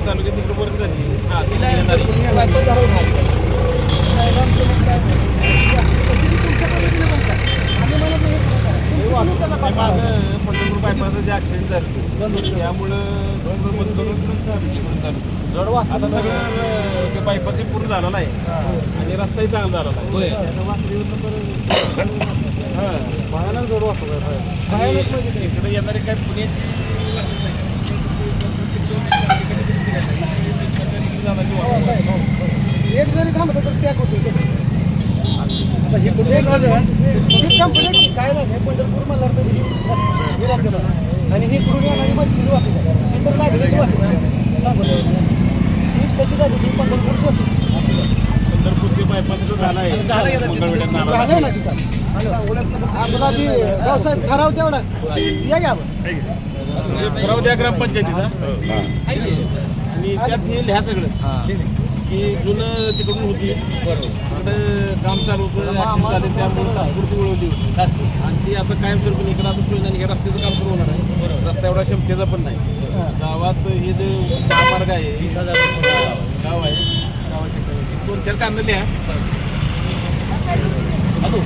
तालुक्यात तिकडे बरं झाली हा तिला येणारी ते माझं पंढरपूर बायपासचं जे ॲक्सिडेंट झालं त्यामुळं बंद करून चालू आता सगळं ते बायपासही पूर्ण झालेलं आहे. आणि रस्ताही चांगला झालेला आहे. त्याचं वासरीवरनं तर- हां. इकडे येणारे काय पुण्याची एक जरी थांबलं तर पॅक होतो हे कुठे कंपनी काय नाही पंढरपूर मला. आणि ही कुठून मजबूत वाटते ही कशी झाली? ही पंढरपूर झालं. पंढरपूर ते बायपासचं झालं आहे झालंय ना तिथं. आपला बी व्यवसाय ठराव तेवढा. या घ्या. ठराव द्या ग्रामपंचायतीचा. आणि त्यात हे लिहा सगळं. की जुनं तिकडून होती. तिकडं काम चालू होतं ऍक्सिडेंट झाले त्यामुळे तात्पुरती वळवली होती. आणि ती आता कायमस्वरूपी इकडं आता नाही हे रस्त्याचं काम सुरू होणार आहे. रस्ता एवढा क्षमतेचा पण नाही. गावात हे जे महामार्ग आहे गाव आहे. गावाच्या दोन चार कांदा लिहा. हॅलो.